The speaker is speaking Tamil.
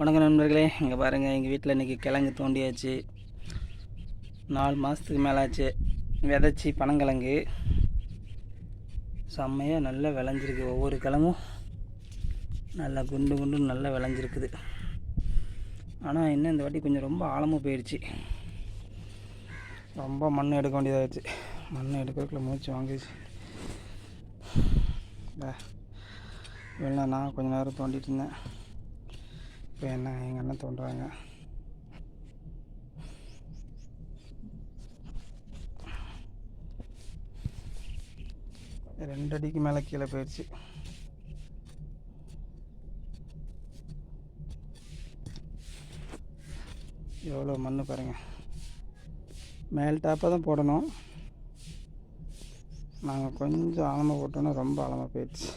வணக்கம் நண்பர்களே. இங்கே பாருங்கள் எங்கள் வீட்டில் இன்றைக்கி கிழங்கு தோண்டியாச்சு. நாலு மாதத்துக்கு மேலே ஆச்சு விதைச்சி பனங்கிழங்கு. செம்மையாக நல்லா விளைஞ்சிருக்கு. ஒவ்வொரு கிழங்கும் நல்லா குண்டு குண்டு நல்லா விளைஞ்சிருக்குது. ஆனால் இன்னும் இந்த வாட்டி கொஞ்சம் ரொம்ப ஆழமாக போயிடுச்சு ரொம்ப மண் எடுக்க வேண்டியதாகிடுச்சு மண் எடுக்கிறதுக்குள்ள மூச்சு வாங்கிடுச்சு. இல்லை நான் கொஞ்ச நேரம் தோண்டிட்டு இருந்தேன். இப்போ என்ன எங்கள் அண்ணன் தோன்றாங்க? ரெண்டு அடிக்கு மேலே கீழே போயிடுச்சு. எவ்வளோ மண் பாருங்க. மேல் டாப்பாக தான் போடணும். நாங்கள் கொஞ்சம் ஆழமாக போட்டோன்னா ரொம்ப ஆழமாக போயிடுச்சு.